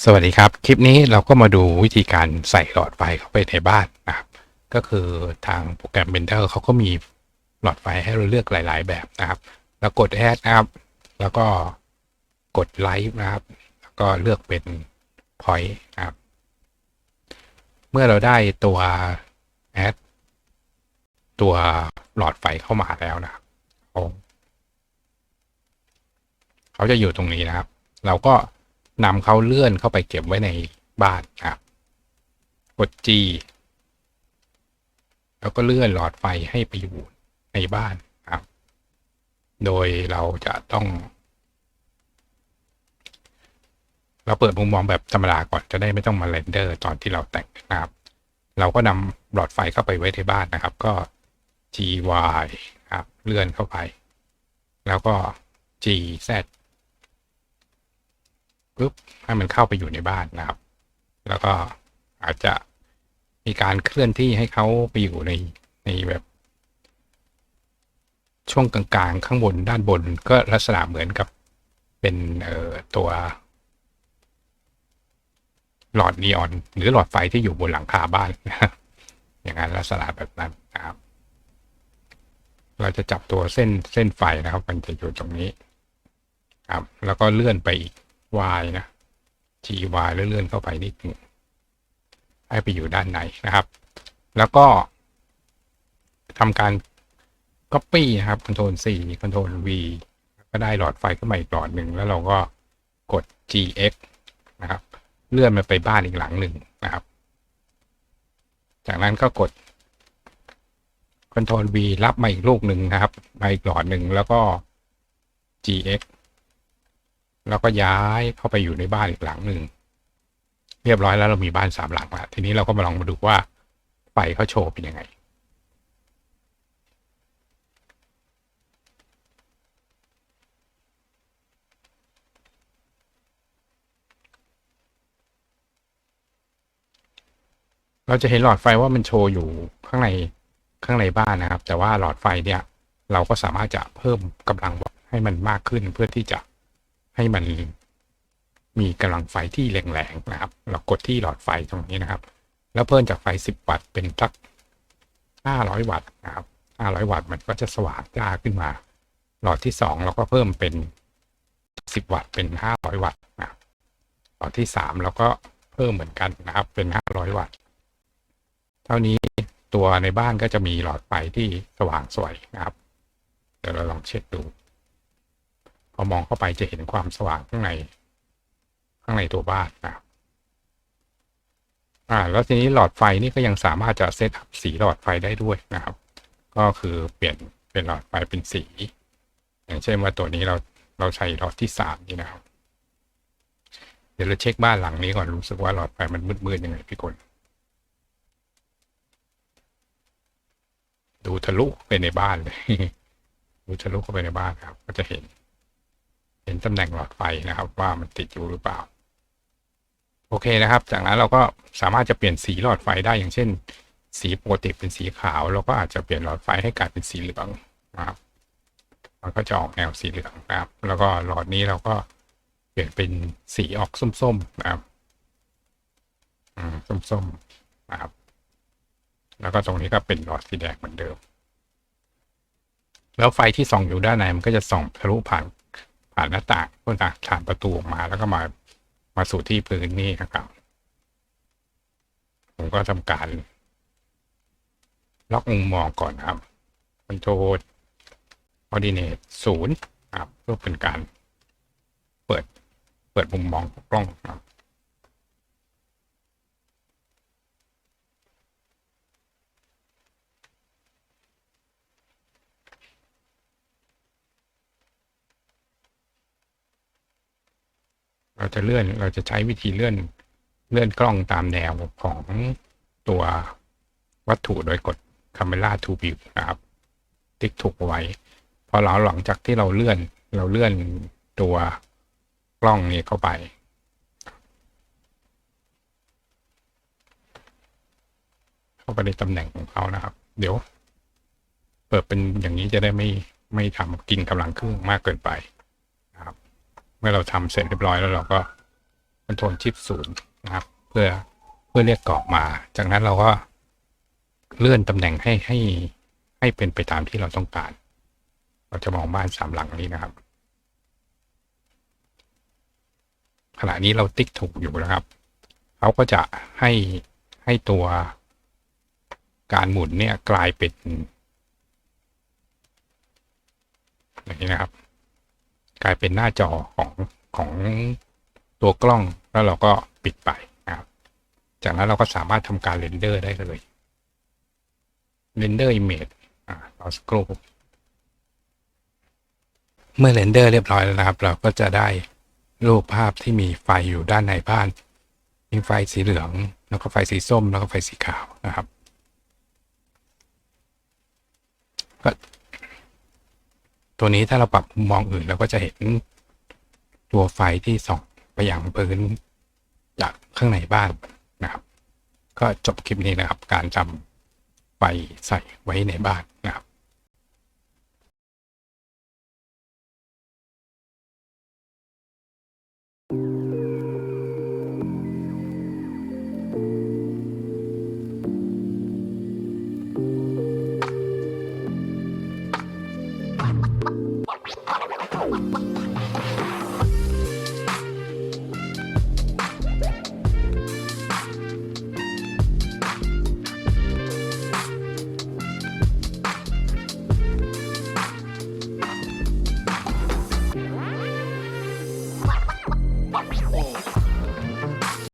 สวัสดีครับ คลิปนี้เราก็มาดูวิธีการใส่หลอดไฟเข้าไปในบ้านนะครับ ก็คือทางโปรแกรม Blender เขาก็มีหลอดไฟให้เราเลือกหลาย ๆ แบบนะครับ แล้วกด add นะครับ แล้วก็กด light นะครับ แล้วก็เลือกเป็น point นะครับ เมื่อเราได้ตัว add ตัวหลอดไฟเข้ามาแล้วนะครับเขาเขาจะอยู่ตรงนี้นะครับ เราก็ นำเขาเลื่อนเข้าไปเก็บไว้ในบ้านครับกด G แล้วก็เลื่อนหลอดไฟให้ไปอยู่ในบ้านครับ โดยเราจะต้อง เราเปิดมุมมองแบบธรรมดาก่อนจะได้ไม่ต้องมาเรนเดอร์ตอนที่เราแต่งนะครับ เราก็นำหลอดไฟเข้าไปไว้ในบ้านนะครับ ก็ G Y ครับ เลื่อนเข้าไป แล้วก็ G Z ปุ๊บให้มันเข้าไปอยู่ในบ้านนะครับ แล้วก็อาจจะมีการเคลื่อนที่ให้เขาไปอยู่ในในแบบ ช่วงกลางๆ ข้างบนด้านบนก็ลักษณะเหมือนกับเป็นเอ่อตัว หลอดนีออน หรือหลอดไฟที่อยู่บนหลังคาบ้านอย่างนั้นลักษณะแบบนั้นนะครับ เราจะจับตัวเส้นเส้นไฟนะครับ มันจะอยู่ตรงนี้ ครับ แล้วก็เลื่อนไปอีก y นะ g y เลื่อนๆเข้าไปนิดนึงให้ไปอยู่ด้านในนะครับ แล้วก็ทำการ copy นะครับ Ctrl C Ctrl V ก็ได้หลอดไฟขึ้นมาอีกหลอดหนึ่งแล้วเราก็กด gx นะครับ เลื่อนมาไปบ้านอีกหลังหนึ่งนะครับ จากนั้นก็กด Ctrl V รับมาอีกลูกหนึ่งนะครับ มาอีกหลอดหนึ่งแล้วก็ gx แล้วก็ย้ายเข้าไปอยู่ในบ้านอีกหลังหนึ่งเรียบร้อยแล้วเรามีบ้านสามหลังแล้วทีนี้เราก็มาลองมาดูว่าไฟเขาโชว์เป็นยังไง เราจะเห็นหลอดไฟว่ามันโชว์อยู่ข้างในข้างในบ้านนะครับ แต่ว่าหลอดไฟเนี่ย เราก็สามารถจะเพิ่มกำลังให้มันมากขึ้นเพื่อที่จะ ให้มันมีกำลังไฟที่แรงๆนะครับ เรากดที่หลอดไฟตรงนี้นะครับ แล้วเพิ่มจากไฟ 10 วัตต์เป็นสัก 500 วัตต์นะครับ 500 วัตต์มันก็จะสว่างจ้าขึ้นมา หลอดที่ 2 เราก็เพิ่มเป็น 10 วัตต์เป็น 500 วัตต์นะครับหลอดที่ 3 เราก็เพิ่มเหมือนกันนะครับเป็น 500 วัตต์ เท่านี้ตัวในบ้านก็จะมีหลอดไฟที่สว่างสวยนะครับ เดี๋ยวเราลองเช็คดู อมองเข้าไปจะเห็นความสว่างข้างใน ข้างในตัวบ้านนะครับอ่า แล้วทีนี้หลอดไฟนี่ก็ยังสามารถจะเซตสีหลอดไฟได้ด้วยนะครับ ก็คือเปลี่ยนเป็นหลอดไฟเป็นสี อย่างเช่นว่าตัวนี้เราเราใช้หลอดที่สามนี่นะครับ เดี๋ยวเราเช็คบ้านหลังนี้ก่อนรู้สึกว่าหลอดไฟมันมืดๆยังไงพี่กนดูทะลุไปในบ้านเลย ดูทะลุเข้าไปในบ้านครับ ก็จะเห็น เห็นตำแหน่งหลอดไฟนะครับ ว่ามันติดอยู่หรือเปล่า โอเคนะครับ จากนั้นเราก็สามารถจะเปลี่ยนสีหลอดไฟได้อย่างเช่น สีปกติเป็นสีขาวเราก็อาจจะเปลี่ยนหลอดไฟให้กลายเป็นสีเหลืองนะครับมันก็จะออกแนวสีเหลืองนะครับ แล้วก็หลอดนี้เราก็เปลี่ยนเป็นสีออกส้มๆนะครับอืมส้มๆนะครับ แล้วก็ตรงนี้ก็เป็นหลอดสีแดงเหมือนเดิม แล้วไฟที่ส่องอยู่ด้านในมันก็จะส่องทะลุผ่าน ผ่านหน้าต่างก็จากผ่านประตูออกมาแล้วก็มามาสู่ที่พื้นนี่นะครับ ผมก็ทำการ ล็อกมุมมองก่อนครับคอนโทรลออดิเนตศูนย์ครับเพื่อเป็นการ เปิดเปิดมุมมองของกล้องครับ เราจะเลื่อนเราจะใช้วิธีเลื่อนเลื่อนกล้องตามแนวของตัววัตถุโดยกด Camera to View นะครับ ติ๊กถูกไว้ พอเราหลังจากที่เราเลื่อนเราเลื่อนตัวกล้องนี้เข้าไป เข้าไปในตำแหน่งของเขานะครับ เดี๋ยว เปิดเป็นอย่างนี้จะได้ไม่ไม่ทำกินกำลังเครื่องมากเกินไป เมื่อเราทำเสร็จเรียบร้อยแล้วเราก็คอนโทรลชิปศูนย์นะครับ เพื่อเพื่อเรียกกรอกมา จากนั้นเราก็เลื่อนตำแหน่งให้ให้ให้เป็นไปตามที่เราต้องการ เราจะมองบ้านสามหลังนี้นะครับ ขณะนี้เราติ๊กถูกอยู่นะครับเขาก็จะให้ให้ตัวการหมุนเนี่ยกลายเป็นอย่างนี้นะครับ กลายเป็นหน้าจอของของตัวกล้องแล้วเราก็ปิดไปนะครับ จากนั้นเราก็สามารถทำการเรนเดอร์ได้เลยเรนเดอร์อิมเมจอ่ารอสกรูเมื่อเรนเดอร์เรียบร้อยแล้วนะครับ เราก็จะได้รูปภาพที่มีไฟอยู่ด้านในบ้าน มีไฟสีเหลือง แล้วก็ไฟสีส้ม แล้วก็ไฟสีขาวนะครับ ก็ ตัวนี้ถ้าเราปรับมุมมองอื่นเราก็จะเห็นตัวไฟที่ส่องไปยังพื้นจากข้างในบ้านนะครับ ก็จบคลิปนี้นะครับ การจำไฟใส่ไว้ในบ้านนะครับ